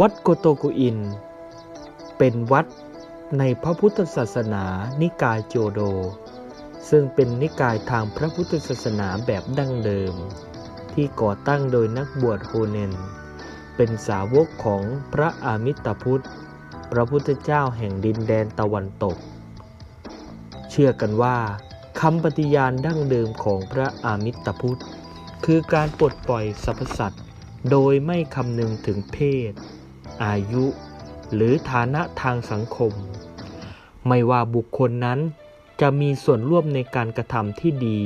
วัดโกโตกุอิน เป็นวัดในพระพุทธศาสนานิกายโจโด ซึ่งเป็นนิกายทางพระพุทธศาสนาแบบดั้งเดิม ที่ก่อตั้งโดยนักบวชโฮเนน เป็นสาวกของพระอามิตรพุทธ พระพุทธเจ้าแห่งดินแดนตะวันตก เชื่อกันว่าคำปฏิญาณดั้งเดิมของพระอามิตรพุทธ คือการปลดปล่อยสรรพสัตว์โดยไม่คำนึงถึงเพศ อายุ หรือฐานะทางสังคม ไม่ว่าบุคคลนั้นจะมีส่วนร่วมในการกระทำที่ดี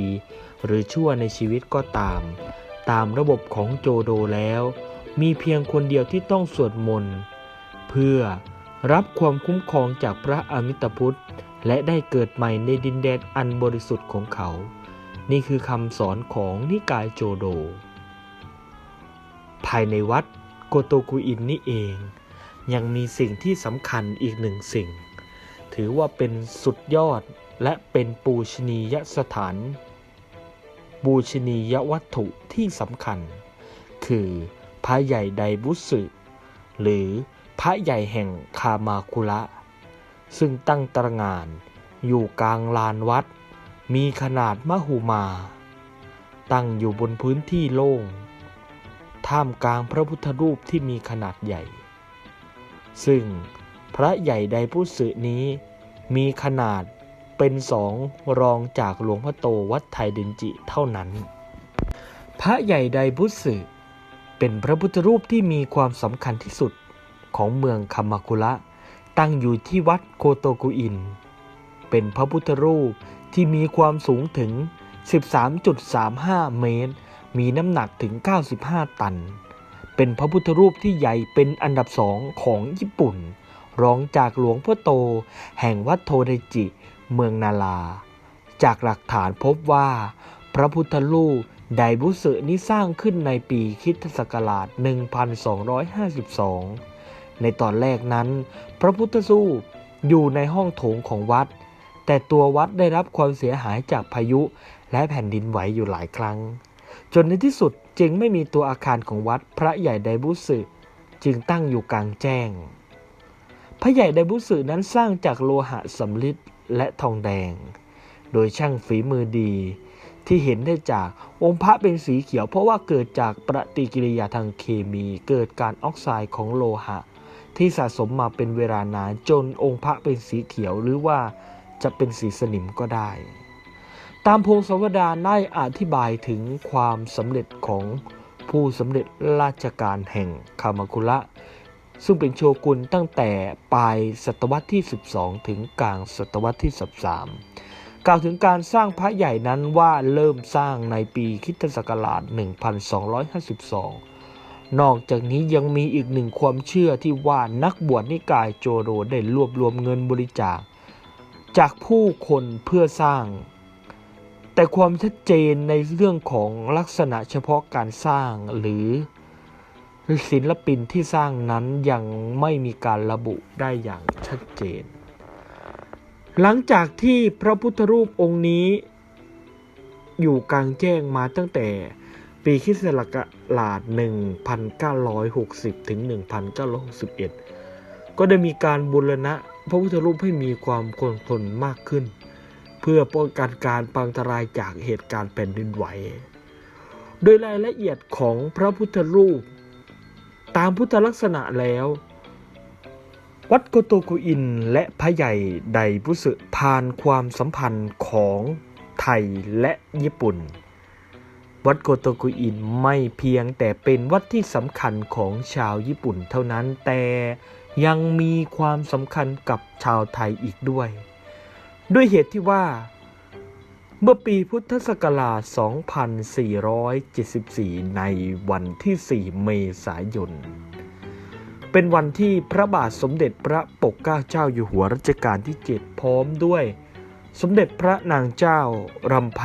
หรือชั่วในชีวิตก็ตาม ตามระบบของโจโดแล้ว มีเพียงคนเดียวที่ต้องสวดมนต์เพื่อรับความคุ้มครองจากพระอมิตรพุทธ และได้เกิดใหม่ในดินแดนอันบริสุทธิ์ของเขา นี่คือคำสอนของนิกายโจโด ภายในวัด โกโตกุอินนี่เอง ยังมีสิ่งที่สำคัญอีกหนึ่งสิ่ง ถือว่าเป็นสุดยอดและเป็นปูชนียสถาน บูชนียวัตถุที่สำคัญ คือพระใหญ่ไดบุสึ หรือพระใหญ่แห่งคามาคุระ ซึ่งตั้งตระหงานอยู่กลางลานวัด มีขนาดมหุมา ตั้งอยู่บนพื้นที่โล่ง ท่ามกลางพระพุทธรูปที่มีขนาดใหญ่ ซึ่งพระใหญ่ไดพุสึนี้มีขนาดเป็นสองรองจากหลวงพ่อโตวัดไทยเดนจิเท่านั้น พระใหญ่ไดพุสึเป็นพระพุทธรูปที่มีความสำคัญที่สุดของเมืองคามาคุระ ตั้งอยู่ที่วัดโคโตกุอิน เป็นพระพุทธรูปที่มีความสูงถึง 13.35 เมตร มีน้ำหนักถึง 95 ตัน เป็นพระพุทธรูปที่ใหญ่เป็นอันดับสองของญี่ปุ่น รองจากหลวงพ่อโต แห่งวัดโทเดจิ เมืองนาลาจากหลักฐานพบว่า พระพุทธรูปไดบุสึนี้สร้างขึ้นในปีคิศักราช 1252 ในตอนแรกนั้น พระพุทธรูปอยู่ในห้องโถงของวัด แต่ตัววัดได้รับความเสียหายจากพายุและแผ่นดินไหวอยู่หลายครั้ง จนในที่สุดจึงไม่มีตัวอาคารของวัดพระใหญ่ไดบุสึจึงตั้งอยู่กลางแจ้ง พระใหญ่ไดบุสึนั้นสร้างจากโลหะสำริดและทองแดง โดยช่างฝีมือดีที่เห็นได้จากองค์พระเป็นสีเขียวเพราะว่าเกิดจากปฏิกิริยาทางเคมี เกิดการออกไซด์ของโลหะ ที่สะสมมาเป็นเวลานานจนองค์พระเป็นสีเขียวหรือว่าจะเป็นสีสนิมก็ได้ ตามพงศาวดารได้อธิบายถึงความสำเร็จของผู้สำเร็จราชการแห่งคามาคุระ ซึ่งเป็นโชกุนตั้งแต่ปลายศตวรรษที่ 12 ถึงกลางศตวรรษที่ 13 กล่าวถึงการสร้างพระใหญ่นั้นว่าเริ่มสร้างในปีคริสตศักราช 1252 นอกจากนี้ยังมีอีกหนึ่งความเชื่อที่ว่านักบวชนิกายโจโรได้รวบรวมเงินบริจาค จากผู้คนเพื่อสร้าง แต่ความชัดเจนในเรื่องของลักษณะเฉพาะการสร้างหรือศิลปินที่สร้างนั้นยังไม่มีการระบุได้อย่างชัดเจน หลังจากที่พระพุทธรูปองค์นี้ อยู่กลางแจ้งมาตั้งแต่ปีคริสตศักราช1960 ถึง 1961 ก็ได้มีการบูรณะพระพุทธรูปให้มีความคงทนมากขึ้น เพื่อป้องกันการปังตรายจากเหตุการณ์แผ่นดินไหว โดยรายละเอียดของพระพุทธรูป ตามพุทธลักษณะแล้ว วัดโกโตกุอินและพระใหญ่ไดบุสึผ่านความสัมพันธ์ของไทยและญี่ปุ่น วัดโกโตกุอินไม่เพียงแต่เป็นวัดที่สำคัญของชาวญี่ปุ่นเท่านั้นแต่ยังมีความสำคัญกับชาวไทยอีกด้วย ด้วยเหตุที่ว่า เมื่อปีพุทธศักราช 2474 ในวันที่ 4 เมษายน เป็นวันที่พระบาทสมเด็จพระปกเกล้าเจ้าอยู่หัวรัชกาลที่ 7 พร้อมด้วยสมเด็จพระนางเจ้ารำไพ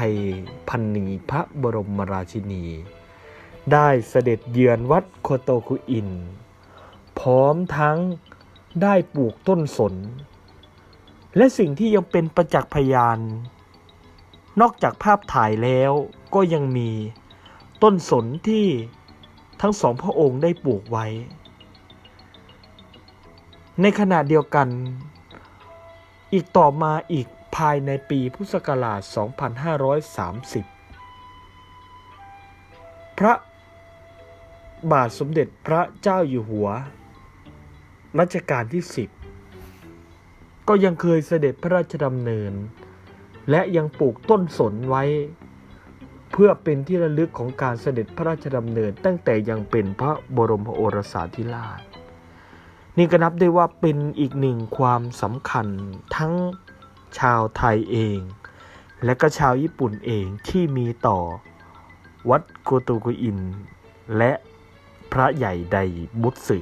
พันนีพระบรมราชินี ได้เสด็จเยือนวัดโคโตคุอิน พร้อมทั้งได้ปลูกต้นสน และสิ่งที่ยังเป็นประจักษ์พยาน นอกจากภาพถ่ายแล้วก็ยังมีต้นสนที่ทั้งสองพระองค์ได้ปลูกไว้ ในขณะเดียวกัน อีกต่อมาอีกภายในปีพุทธศักราช 2530 พระบาทสมเด็จพระเจ้าอยู่หัว รัชกาลที่ 10 ก็ยังเคยเสด็จพระราชดำเนิน และยังปลูกต้นสนไว้ เพื่อเป็นที่ระลึกของการเสด็จพระราชดำเนิน ตั้งแต่ยังเป็นพระบรมโอรสาธิราช นี่ก็นับได้ว่าเป็นอีกหนึ่งความสำคัญทั้งชาวไทยเอง และก็ชาวญี่ปุ่นเองที่มีต่อวัดโกโตกุอิน และพระใหญ่ไดบุตสึ